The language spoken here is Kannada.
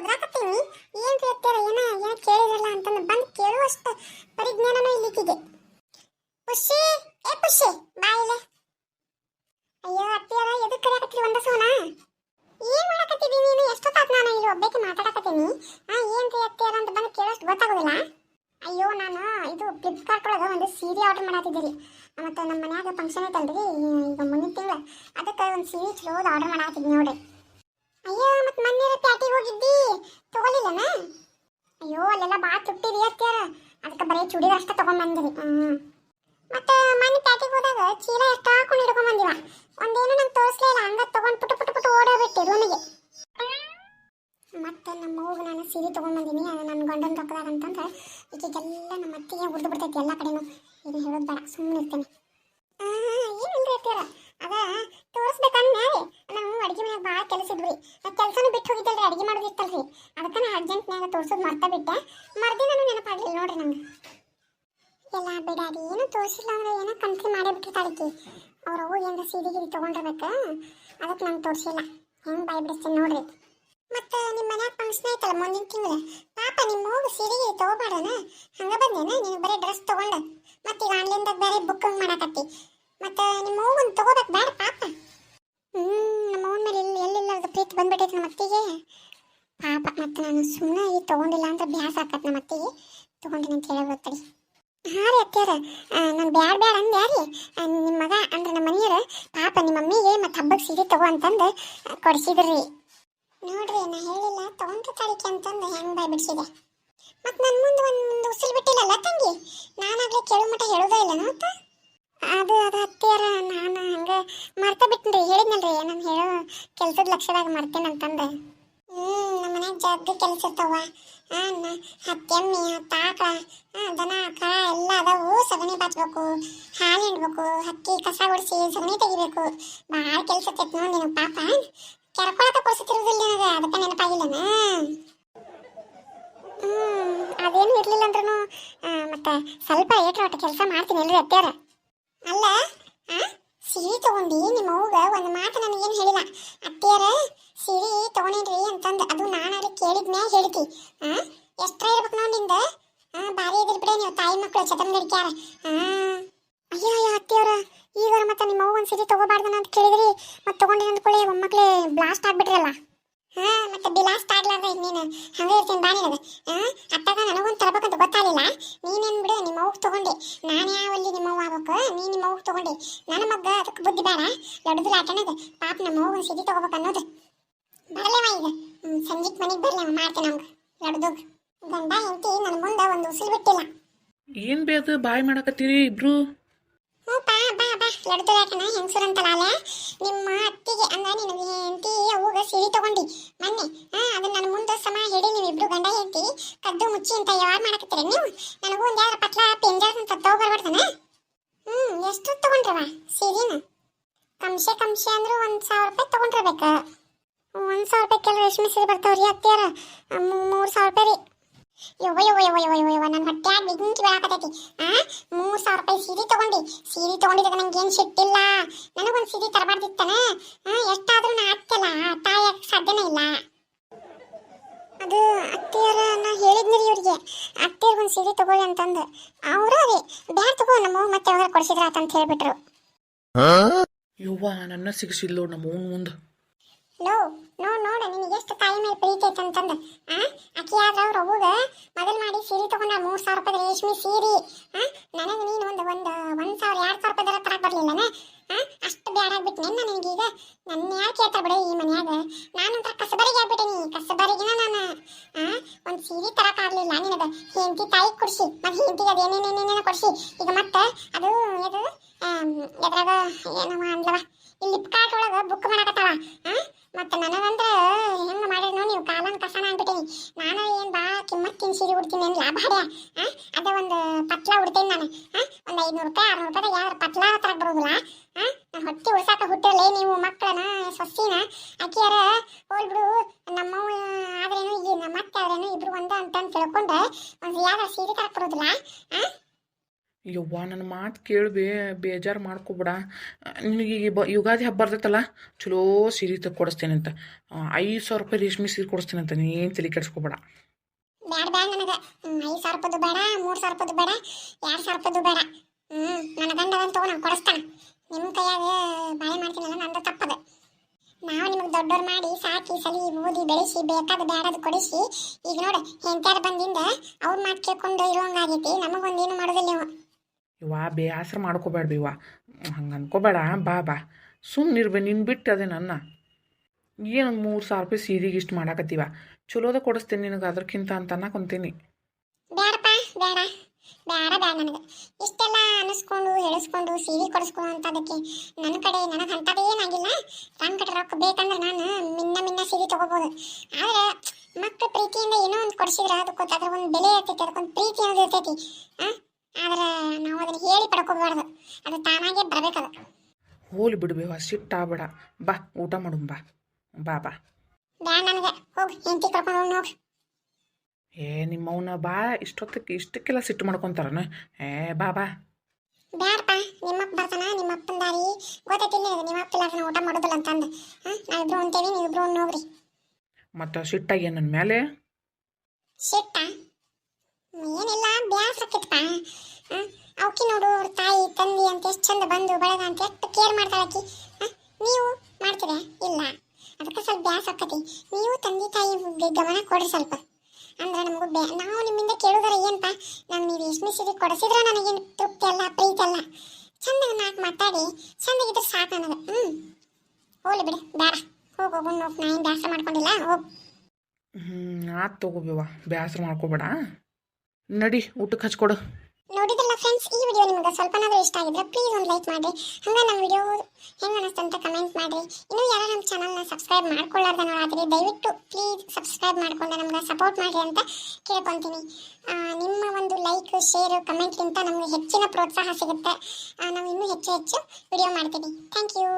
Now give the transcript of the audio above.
ಒದ್ರಾಕತ್ತೀನಿ ಏನ್ ಹೇಳ್ತೀರ ಏನ ಏನ ಕೇಳಿರಲ್ಲ ಅಂತಂದು ಬಂದು ಕೇಳುವಷ್ಟು ಪರಿಜ್ಞಾನನೂ ಇಲ್ಲಿಕ್ಕಿದೆ ಖುಷಿ ಏ ಖುಷಿ ಬಾಯಿಲೆ ಅಯ್ಯೋ ಅತ್ತಿಯರ ಎದಕ್ಕೆ ಕರೆಯಕತ್ತೀರಿ ಒಂದ ಸೋನ. ಏನ್ ಮಾಡಕತ್ತೀವಿ ನೀನು? ಎಷ್ಟೊತ್ತಾತ್ ನಾನು ಇಲ್ಲಿ ಒಬ್ಬಕ್ಕೆ ಮಾತಾಡಕತ್ತೀನಿ? ಆ, ಏನ್ ರೀ ಅತ್ತಿಯರ ಅಂತ ಬಂದು ಕೇಳೋಷ್ಟು ಗೊತ್ತಾಗೋದಿಲ್ಲ. ಅಯ್ಯೋ, ನಾನು ಇದು ಫ್ಲಿಪ್ಕಾರ್ಟ್ ಒಳಗೆ ಒಂದು ಸೀರೆ ಆರ್ಡರ್ ಮಾಡತ್ತಿದ್ದೀರಿ ಮತ್ತು ನಮ್ಮ ಮನ್ಯಾಗ ಫಂಕ್ಷನ್ ಐತಲ್ರಿ, ಈಗ ಮುಂದಿನ ತಿಂಗಳು. ಅದಕ್ಕೆ ಒಂದು ಸೀರೆ ಚಲೋದು ಆರ್ಡರ್ ಮಾಡತ್ತಿದ್ವಿ ನೋಡ್ರಿ. ಅಯ್ಯೋ ಮತ್ತೆ ಮೊನ್ನೆ ಪ್ಯಾಟಿಗೆ ಹೋಗಿದ್ದಿ. ತಗೊಲಿಲ್ಲನ? ಅಯ್ಯೋ, ಅಲ್ಲೆಲ್ಲ ಭಾಳ ತುಟ್ಟಿರಿ ಅತ್ಯಾರ ಅದಕ್ಕೆ ಬರೀ ಚೂಡಿದಾರ್ ಅಷ್ಟ ತಗೊಂಡ್ಬಂದಿರಿ ಹ್ಮ್. ಮತ್ತೆ ಮೊನ್ನೆ ಪ್ಯಾಟಿಗೆ ಹೋದಾಗ ಚೀಲ ಎಷ್ಟು ಹಾಕೊಂಡು ಹಿಡ್ಕೊಂಡ್ ಬಂದಿವ ಒಂದೇನು ನಂಗೆ ತೋರಿಸ್ಲಿಲ್ಲ ಹಂಗ ತಗೊಂಡ್ ಪುಟ್ಟು ಪುಟ್ಟು ಪುಟ್ಟು ಓಡೋಗ್ಬಿಟ್ಟೆ ರೂಮಿಗೆ. ಮತ್ತೆ ನಮ್ಮ ಅವ್ಗೆ ನಾನು ಸೀರೆ ತಗೊಂಡ್ಬಂದಿನಿ ಅದು ನನ್ನ ಗಂಡನ ರೊಕ್ಕದಾಗ ಅಂತಂದ್ರೆ ಈಗೆಲ್ಲ ನಮ್ಮ ಅತ್ತಿಗೆ ಉರ್ದು ಬಿಡ್ತೈತಿ ಎಲ್ಲ ಕಡೆನೂ. ಇದು ಹೇಳೋದು ಬೇಡ ಸುಮ್ಮನೆ ಇರ್ತೇನೆ ಏನಿಲ್ರಿ ಅತ್ಯಾರ ಅದ ತೋರಿಸ್ಬೇಕಂದ್ರೆ ನಾವು ಅಡಿಗೆ ಮನೆಯಾಗ ಆ ಕೆಲಸನೂ ಬಿಟ್ಟು ಹೋಗಿದ್ದಲ್ರಿ, ಅಡಿಗೆ ಮಾಡೋದಿತ್ತಲ್ರಿ ಅದಕ್ಕೆ ನಾನು ಅರ್ಜೆಂಟ್ನಾಗ ತೋರ್ಸೋದು ಮರ್ತ ಬಿಟ್ಟೆ. ಮರ್ದಿನೂ ನೆನಪಾಗಲಿಲ್ಲ ನೋಡ್ರಿ ನಂಗೆ. ಎಲ್ಲ ಬಿಡಾಡಿ ಏನು ತೋರಿಸಿಲ್ಲ ಅಂದ್ರೆ ಏನೋ ಕನ್ಸಿ ಮಾಡೇ ಬಿಟ್ಟಿರ್ತಾಳಿಕಿ. ಅವ್ರ ಅವು ಏನಾರ ಸೀರೆ ಗಿರಿ ತೊಗೊಂಡಿರ್ಬೇಕು ಅದಕ್ಕೆ ನಾನು ತೋರಿಸಿಲ್ಲ. ಹೆಂಗೆ ಬಾಯ್ ಬಿಡಿಸ್ತೀನಿ ನೋಡ್ರಿ. ಮತ್ತೆ ನಿಮ್ಮ ಮನ್ಯಾಗ ಫಂಕ್ಷನ್ ಆಯ್ತಲ್ಲ ಮುಂದಿನ ತಿಂಗಳು? ಪಾಪ ನಿಮ್ಮ ಹೋಗು ಸೀರೆ ಗಿರಿ ತಗೋಬೇಡನ ಹಂಗ ಬಂದೇನ? ನೀನು ಬರೀ ಡ್ರೆಸ್ ತಗೊಂಡು. ಮತ್ತೆ ಈಗ ಆನ್ಲೈನ್ದಾಗ ಬೇರೆ ಬುಕ್ಕಿಂಗ್ ಮಾಡಕತ್ತಿ ಮತ್ತೆ ನಿಮ್ಮ ಹೋಗನ್ ತೊಗೋಬೇಕು ಬೇಡ ಪಾಪ ಹ್ಮ್ ನಮ್ಮ ಅವನ ಮೇಲೆ ಎಲ್ಲಿ ಎಲ್ಲಿಲ್ಲ ಅದು ಪ್ರೀತಿ ಬಂದ್ಬಿಟ್ಟೈತೆ ನಮ್ಮ ಅತ್ತಿಗೆ ಪಾಪ ಮತ್ತೆ ನಾನು ಸುಮ್ಮನೆ ಈ ತಗೊಂಡಿಲ್ಲ ಅಂದ್ರೆ ಬ್ಯಾಸ ಆಕತ್ ನಮ್ಮ ಅತ್ತಿಗೆ. ತಗೊಂಡಿನಿ ಅಂತ ಹೇಳಿ ಗೊತ್ತಡಿ ಹಾ ರೀ ಅತ್ಯಾರ ನಾನು ಬ್ಯಾಡ ಬ್ಯಾಡ ಅಂದೆ ಯಾರಿ ನಿಮ್ಮ ಮಗ ಅಂದ್ರೆ ನಮ್ಮ ಮನೆಯವ್ರ ಪಾಪ ನಿಮ್ಮ ಮಮ್ಮಿಗೆ ಮತ್ತೆ ಹಬ್ಬಕ್ಕೆ ಸೀರೆ ತಗೋ ಅಂತಂದು ಕೊಡಿಸಿದ್ರಿ. ನೋಡ್ರಿ, ನಾ ಹೇಳಿಲ್ಲ, ತಗೊಂಡ್ರೆ ತಾಳಿಕೆ ಅಂತಂದು ಹೆಂಗ್ ಬಾಯ್ ಬಿಡ್ಸಿದೆ. ಮತ್ತೆ ನನ್ನ ಮುಂದೆ ಒಂದು ಉಸಿರು ಬಿಟ್ಟಿಲ್ಲಲ್ಲ ತಂಗಿ? ನಾನಾಗ್ಲೇ ಕೇಳು ಮಟ್ಟ ಹೇಳೋದೇ ಇಲ್ಲ ನೋತ ಅದು ಅದು ಹತ್ತಿಯಾರ ನಾನು ಹಂಗೆ ಮರ್ತ ಬಿಟ್ಟಿನ್ರಿ ಹೇಳಿದ್ನಲ್ರಿ, ನಾನು ಹೇಳೋ ಕೆಲ್ಸದ ಲಕ್ಷದಾಗ ಮರ್ತೇನೆ ಅಂತಂದೆ ಜಗ್ಗ ಕೆಲಸ ಇರ್ತಾವ ಆ, ನ- ಹತ್ತ್ ಎಮ್ಮಿ ಹತ್ತು ಆಕಳ ದನ ಕರ ಎಲ್ಲ ಅದಾವು. ಸಗಣಿ ಬಾಚ್ಬೇಕು ಹಾಲು ಹಿಂಡ್ಬೇಕು ಹಕ್ಕಿ ಕಸ ಗುಡಿಸಿ ಸಗಣಿ ತೆಗಿಬೇಕು. ಭಾಳ ಕೆಲಸ ಇರ್ತೈತಿ ನೋಡಿ ಪಾಪ. ಕೆರ್ಕೊಳಕ ಕೊಡಿಸುತ್ತಿರುವುದಿಲ್ಲ ನನಗೆ ಅದಕ್ಕೆ ನೆನಪಾಗಿಲ್ಲನ? ಅದೇನು ಇರ್ಲಿಲ್ಲ ಅಂದ್ರೂ ಮತ್ತೆ ಸ್ವಲ್ಪ ಏಟ್ರ ಒಟ್ಟು ಕೆಲಸ ಮಾಡ್ತೀನಿ ಎಲ್ರಿ ಅತ್ಯಾರ ಅಲ್ಲ ಆ? ಸೀರೆ ತಗೊಂಡಿ ನಿಮ್ಮ ಅವ್ಗ ಒಂದು ಮಾತು ನನಗೇನು ಹೇಳಿಲ್ಲ. ಅತ್ತಿಯರ ಸೀರೆ ತಗೊಂಡೇನ್ರಿ ಅಂತಂದು ಅದು ನಾನು ಅವ್ರಿಗೆ ಕೇಳಿದ ಮ್ಯಾಗ ಹೇಳ್ತಿ. ಆ, ಎಷ್ಟ್ರ ಇರ್ಬೇಕು ನೋಡಿಂದ ಆ, ಭಾರಿ ಇದ್ರ ಬಿಡ ನೀವು ತಾಯಿ ಮಕ್ಕಳು ಚತಂಗಡಿಕ್ಯಾರ ಆ, ಅಯ್ಯೋ ಅಯ್ಯೋ, ಅತ್ತಿಯವ್ರ ಈಗ ಮತ್ತೆ ನಿಮ್ಮ ಅವ್ವ ಒಂದು ಸೀರೆ ತಗೋಬಾರ್ದನ ಅಂತ ಕೇಳಿದ್ರಿ. ಮತ್ತೆ ತಗೊಂಡಿನ ಅಂದ್ಕೊಳ್ಳಿ ಒಮ್ಮಕ್ಳೆ ಬ್ಲಾಸ್ಟ್ ಆಗ್ಬಿಟ್ರಲ್ಲ ಹಾ ಮತ್ತೆ ಬಿಲಾಸ್ಟ್ ಆಗ್ಲಾರ್ದ ಹಂಗೆ ಇರ್ತೀನಿ ಬಾ ನಿನಗೆ ಅತ್ತಾಗ ನನಗೊಂದು ತರಬೇಕಂತ ಗೊತ್ತಾಗಲಿಲ್ಲ. ನೀನೇನ್ ಬಿಡು ನಿಮ್ಮ ಅವ್ಗೆ ತಗೊಂಡೆ. ನಾನು ಯಾವಲ್ಲಿ ನಿಮ್ಮ ಅವ್ವ ಆಗ್ಬೇಕು. ನೀ ನಿಮ್ಮ ಅವ್ಗೆ ತಗೊಂಡೆ. ನನ್ನ ಮಗ ಅದಕ್ಕೆ ಬುದ್ಧಿ ಬೇಡ. ದೊಡ್ಡದಿಲ್ಲ ಆಟನದು ಪಾಪ ನಮ್ಮ ಅವ್ಗೆ ಸಿಟಿ ತಗೋಬೇಕು ಅನ್ನೋದು. ಬರಲೇವ ಈಗ? ಸಂಜೆಗ್ ಮನೆಗೆ ಬರ್ಲಿ ಮಾಡ್ತೀನಿ ನಮ್ಗೆ ಲಡ್ದು ಗಂಡ, ಹೆಂಡತಿ ನನ್ನ ಮುಂದೆ ಒಂದು ಉಸಿರು ಬಿಟ್ಟಿಲ್ಲ. ಏನ್ ಬೇ ಅದು? ಬಾಯ್ ಮಾಡಕತ್ತೀರಿ ಇಬ್ರು? ಬಾ ಬಾ ಬಾ. ಲಡ್ದು ಹೆಂಗಸರು ಅಂತಲ್ಲ ಅಲ್ಲ ನಿಮ್ಮ ಅತ್ತಿಗೆ, ಅಂದ್ರೆ ನಿನಗೆ ಹೆಂಡತಿ, ಅವ್ಗ ಸೀರೆ ತಗೊಂಡಿ. ಮೊನ್ನೆ ಹಾ, ಅದನ್ನ ನನ್ನ ಮುಂದೆ ಸಮ ಹೇಳಿ ನೀವು ಇಬ್ರು ಗಂಡ ಹೆಂಡತಿ, ಕದ್ದು ಮುಚ್ಚಿ ಅಂತ ಯಾರು ಮಾಡಕತ್ತೀರ ನೀವು? ನನಗೂ ಒಂದು ಯಾರ ಪಟ್ಲ ಪೆಂಜರ್ ಅಂತ ತಗೋಬರ್ಬಾರ್ದನ ಹ್ಮ್ ಎಷ್ಟು ತಗೊಂಡ್ರವ ಸೀರೆನ? ಕಮ್ಸೆ ಕಮ್ಸೆ ಅಂದ್ರೆ ಒಂದು ಸಾವಿರ ರೂಪಾಯಿ ತಗೊಂಡಿರ್ಬೇಕು. ಒಂದು ಸಾವಿರ ರೂಪಾಯಿ ಕೆಲವು ರೇಷ್ಮೆ ಸೀರೆ ಬರ್ತಾವ್ರಿ ಅತ್ತಿಯಾರ. ಮೂರು ಸಾವಿರ ರೂಪಾಯಿ ರೀ. ಯವ್ವ ಯವ್ವ ಯವ್ವ ಯವ್ವ ಯವ್ವ ನನ್ನ ಹೊಟ್ಟ್ಯಾಗ ಬೆಂಕಿ ಬೆಳಕತೈತಿ? ಆ? ಮೂರು ಸಾವಿರ ರೂಪಾಯಿ ಸೀರೆ ತಗೊಂಡಿ. ಸೀರೆ ತಗೊಂಡಿದ್ದಕ್ಕೆ ನಂಗೆ ಏನು ಸಿಟ್ಟಿಲ್ಲ. ನನಗೊಂದು ಸೀರೆ ತರಬಾರ್ದಿತ್ತನ? ಆ ಎಷ್ಟಾದ್ರೂ ನಾ ಅತ್ತಲ್ಲ ತಾಯಕ್ಕೆ ಸಾಧ್ಯನೇ ಇಲ್ಲ. ಅದು ಅತ್ತೆಯರ ನಾ ಹೇಳಿದ್ನಿರಿ ಇವ್ರಿಗೆ. ಅತ್ತೆಯರ್ಗೆ ಒಂದು ಸೀರೆ ತಗೊಳ್ಳಿ ಅಂತಂದು. ಅವರು ರೀ. ಬ್ಯಾಡ ತಗೋ ನಮ್ಮ ಮತ್ತೆ ಯಾವಾಗ ಕೊಡಿಸಿದ್ರ ಅಂತ ಹೇಳ್ಬಿಟ್ರು. ಯವ್ವ ನನ್ನ ಸಿಗಿಸಿದ್ಲು ನಮ್ಮ ಮುಂದೆ. ನೋಡ್ ನೋಡ, ನಿನಗೆ ಎಷ್ಟು ತಾಯಿ ಮೇಲೆ ಪ್ರೀತಿ ಐತೆ ಅಂತಂದ. ಆ ಅಕ್ಕಿ ಆದ್ರ ಅವ್ರ ಅವ್ವಗ ಮೊದಲ್ ಮಾಡಿ ಸೀರೆ ತಗೊಂಡ ಮೂರ್ ಸಾವಿರ ರೂಪಾಯಿ ರೇಷ್ಮೆ ಸೀರೆ. ಆ, ನನಗೆ ನೀನು ಒಂದು ಒಂದು, ಒಂದ್ ಸಾವಿರ, ಎರಡ್ ಸಾವಿರ ರೂಪಾಯಿ ತರಕ್ ಬರ್ಲಿಲ್ಲನ ಆ, ಅಷ್ಟು ಬೇಡ ಆಗ್ಬಿಟ್ಟು ನಿನ್ನ ನನಗೀಗ ನನ್ನ ಯಾಕೆ ಕೇಳ್ತಾರ ಬಿಡು ಈ ಮನ್ಯಾಗ. ನಾನಂತರ ಕಸಬರಿಗೆ ಆಗ್ಬಿಟ್ಟಿನಿ ಕಸಬರಿಗಿನ ನಾನು. ಆ, ಒಂದು ಸೀರೆ ತರಕ್ ಆಗ್ಲಿಲ್ಲ ನಿನಗ. ಹೆಂಡತಿ ತಾಯಿ ಕೊಡ್ಸಿ, ಮತ್ತೆ ಹೆಂಡತಿಗೆ ಅದೇನೇನೇನೇನೇನೋ ಕೊಡ್ಸಿ. ಈಗ ಮತ್ತೆ ಅದು, ಇದು ಎದ್ರಾಗ ಏನವ ಅಂದ್ಲವ? ಫ್ಲಿಪ್ಕಾರ್ಟ್ ಒಳಗ ಬುಕ್ ಮಾಡಕತ್ತಾಳ. ಆ ಮತ್ತೆ ನನಗಂದ್ರ ಹೆಂಗ ಮಾಡಿದ್ನೋ ನೀವು ಕಾಲನ್ ಕಸನ ಅಂದ್ಬಿಟ್ಟಿನಿ. ನಾನು ಏನ್ ಬಾ ಕಿಮ್ಮತ್ತಿನ ಸೀರೆ ಉಡ್ತೀನಿ, ಏನ್ ಲಾಭ ಹಡ್ಯ ಅದ ಒಂದು ಪಟ್ಲ ಉಡ್ತೀನಿ ನಾನು. ಒಂದ್ ಐದ್ನೂರು ರೂಪಾಯಿ, ಆರ್ನೂರು ರೂಪಾಯಿ ಯಾವ್ದು ಪಟ್ಲ ಹತ್ರ ಬರೋದಿಲ್ಲ ನಾನು ಹೊಟ್ಟೆ ಉಳ್ಸಾಕ ಹುಟ್ಟಿರಲೇ ನೀವು ಮಕ್ಕಳನ ಸೊಸಿನ. ಅಕ್ಕಿಯರ ಹೋಲ್ಬಿಡು ನಮ್ಮವ ಆದ್ರೇನು ಇಲ್ಲಿ ನಮ್ಮ ಅತ್ತೆ ಆದ್ರೇನು ಇಬ್ರು ಒಂದ ಅಂತ ತಿಳ್ಕೊಂಡ ಒಂದು ಯಾವ್ದಾರ ಸೀರೆ ತರಕ್ ಬರೋದಿಲ್ಲ ಯವ್ವ ನನ್ನ ಮಾತು ಕೇಳ್ಬೇ ಬೇಜಾರು ಮಾಡ್ಕೊಬೇಡ ನಿನಗೆ ಈಗ ಬ, ಯುಗಾದಿ ಹಬ್ಬ ಬರ್ತೈತಲ್ಲ, ಚಲೋ ಸೀರೆ ತೆಗೆ ಕೊಡಿಸ್ತೇನೆ ಅಂತ ಐದು ಸಾವಿರ ರೂಪಾಯಿ ರೇಷ್ಮೆ ಸೀರೆ ಕೊಡಿಸ್ತೇನೆ ಅಂತ ನೀನು ತಲೆ ಕೆಡಿಸ್ಕೊಬೇಡ ನನಗೆ. ಐದು ಮೂರು ಸಾವಿರ ರೂಪಾಯ್ದು ಬೇಡ, ಎರಡು ಬೇಡ. ಹ್ಞೂ ನನ್ನ ನಿಮ್ಮ ಬಾಳೆ ನಿಮಗೆ ಮಾಡಿ ಸಾಕಿ, ಸಲಿ, ಓದಿ, ಬೆಳೆಸಿ, ಬೇಕಾದ ಕೊಡಿಸಿ, ಈಗ ನೋಡು ಬಂದಿಂದ ಅವ್ರ ಮಾತು ಕೇಳ್ಕೊಂಡು ಇರುವಂಗಾಗೈತಿ ನಮಗೊಂದೇನು ಮಾಡೋದಿಲ್ಲ ಇವ ಬೇಸರ ಮಾಡ್ಕೋಬೇಡ ಇವ ಹಂಗೆ ಅನ್ಕೋಬೇಡ, ಬಾ ಬಾ. ಸುಮ್ಮನಿರ್ಬೇ ನಿನ್ನ ಬಿಟ್ಟು ಅದೇ ನನ್ನ. ಏನು ಮೂರು ಸಾವಿರ ರೂಪಾಯಿ ಸೀರೆಗೆ ಇಷ್ಟು ಮಾಡಾಕತ್ತೀವ? ಚಲೋದ ಕೊಡಿಸ್ತೀನಿ ನಿನಗೆ ಅದಕ್ಕಿಂತ ಅಂತ ಅನ್ನಕೊಂತೀನಿ. ಬೇಡಪ್ಪ ಬೇಡ ಬೇಡ ಬೇಡ ನನಗೆ. ಇಷ್ಟೆಲ್ಲ ಅನಿಸ್ಕೊಂಡು, ಹೇಳಿಸ್ಕೊಂಡು, ಸೀರೆ ಕೊಡಿಸ್ಕೊ ಅಂತ ಅದಕ್ಕೆ ನನ್ನ ಕಡೆ ನನಗೆ ಅಂಥದ್ದು ಏನಾಗಿಲ್ಲ ನನ್ನ ಕಡೆ ರೊಕ್ಕ ಬೇಕಂದ್ರೆ ನಾನು ಮಿನ್ನ ಮಿನ್ನ ಸೀರೆ ತೊಗೋಬೋದು. ಆದರೆ ಮಕ್ಕಳು ಪ್ರೀತಿಯಿಂದ ಏನೋ ಒಂದು ಕೊಡಿಸಿದ್ರೆ ಅದಕ್ಕೆ ಅದ್ರ ಒಂದು ಬೆಲೆ ಇರ್ತೈತಿ, ಅದಕ್ಕೊಂದು ಪ್ರೀತಿ ಅನ್ನೋದು ಇರ್ತೈತಿ. ಹಾಂ ಆದ್ರೆ ನಾವು ಅದನ್ನು ಹೇಳಿ ಪಡ್ಕೋಬಾರ್ದು. ಅದು ತಾನಾಗೆ ಬರಬೇಕದು. ಹೋಲಿ ಬಿಡ್ಬೇವ ಸಿಟ್ಟಾಗಬೇಡ ಬಾ ಊಟ ಮಾಡು ಬಾ. ಬಾ ಬಾ. ಬೇಡ ನನಗೆ. ಹೋಗಿ ಹೆಂಡತಿ ಕರ್ಕೊಂಡು ಹೋಗಿ ನೋಡಿ. ಏ ನಿಮ್ಮವನ ಬಾ ಇಷ್ಟೊತ್ತಕ್ಕೆ ಇಷ್ಟಕ್ಕೆಲ್ಲ ಸಿಟ್ಟು ಮಾಡ್ಕೊತಾರನ? ಏ ಬಾ ಬಾ. ಬ್ಯಾಡಪ್ಪ ನಿಮ್ಮಪ್ಪ ಬರ್ತಾನ ನಿಮ್ಮಪ್ಪನ ದಾರಿ. ಗೊತ್ತೈತಿಲ್ಲ ನಿಮ್ಮಪ್ಪ ಇಲ್ಲ ಊಟ ಮಾಡೋದಿಲ್ಲ ಅಂತಂದು. ಹಾಂ ನಾವಿಬ್ರು ಅಂತೇವಿ ನೀವಿಬ್ರು ಹೋಗ್ರಿ ಮತ್ತು ಸಿಟ್ಟಾಗಿ ನನ್ನ ಮೇಲೆ ಸಿಟ್ಟ ಏನಿಲ್ಲ ಬ್ಯಾಸ್ರಕ್ಕಿತ್ತಪ್ಪ ಅವಕಿ ನೋಡು, ಅವ್ರ ತಾಯಿ, ತಂದಿ ಅಂತ ಎಷ್ಟು ಚಂದ ಬಂದು ಬಳಗ ಅಂತ ಎಷ್ಟು ಕೇರ್ ಮಾಡ್ತಾಳಕಿ ನೀವು ಮಾಡ್ತೀರಾ? ಇಲ್ಲ. ಅದಕ್ಕೆ ಸ್ವಲ್ಪ ಬ್ಯಾಸಕ್ಕತಿ ನೀವು ತಂದೆ, ತಾಯಿ ಗಮನ ಕೊಡ್ರಿ ಸ್ವಲ್ಪ. ಅಂದ್ರೆ ನಮಗೂ ಬ್ಯಾ, ನಾವು ನಿಮ್ಮಿಂದ ಕೇಳೋದಾರ ಏನಪ್ಪ ನಾನು ನೀವು ಎಷ್ಟು ಸೀರೆ ಕೊಡಿಸಿದ್ರೆ ನನಗೇನು ತೃಪ್ತಿ ಅಲ್ಲ, ಪ್ರೀತಿ ಅಲ್ಲ? ಚಂದಾಗ ನಾಲ್ಕು ಮಾತಾಡಿ, ಚಂದಾಗಿದ್ರೆ ಸಾಕು ನನಗೆ. ಹ್ಞೂ ಹೋಗ್ಲಿ ಬಿಡು ಬೇಡ ಹೋಗಿ, ಹೋಗು ನಾವು ಏನು ಬ್ಯಾಸ ಮಾಡ್ಕೊಂಡಿಲ್ಲ? ಹೋಗು. ಹ್ಞೂ ಆತು ತಗೋಬೇವ ಬೇಸರ ಮಾಡ್ಕೋಬೇಡ. ನಡಿ, ಊಟಕ್ಕೆ ಹಚ್ಕೊಡು. ನೋಡಿದ್ರಲ್ಲ ಫ್ರೆಂಡ್ಸ್ ಈ ವಿಡಿಯೋ ನಿಮಗೆ ಸ್ವಲ್ಪನಾದರೂ ಇಷ್ಟ ಆಗಿದ್ರೆ ಪ್ಲೀಸ್ ಒಂದು ಲೈಕ್ ಮಾಡಿ. ಹಂಗೆ ನಮ್ಮ ವಿಡಿಯೋ ಹೆಂಗೆ ಅನ್ನಿಸ್ತು ಅಂತ ಕಮೆಂಟ್ ಮಾಡಿರಿ ಇನ್ನೂ ಯಾರು ನಮ್ಮ ಚಾನಲ್ನ ಸಬ್ಸ್ಕ್ರೈಬ್ ಮಾಡ್ಕೊಳ್ಳಾರ್ದ ದಯವಿಟ್ಟು ಪ್ಲೀಸ್ ಸಬ್ಸ್ಕ್ರೈಬ್ ಮಾಡ್ಕೊಂಡು ನಮ್ಗೆ ಸಪೋರ್ಟ್ ಮಾಡಿ ಅಂತ ಕೇಳ್ಕೊತೀನಿ. ನಿಮ್ಮ ಒಂದು ಲೈಕ್ ಶೇರ್ ಕಮೆಂಟ್ಗಿಂತ ನಮಗೆ ಹೆಚ್ಚಿನ ಪ್ರೋತ್ಸಾಹ ಸಿಗುತ್ತೆ. ನಾವು ಇನ್ನೂ ಹೆಚ್ಚು ಹೆಚ್ಚು ವಿಡಿಯೋ ಮಾಡ್ತೀವಿ. Thank you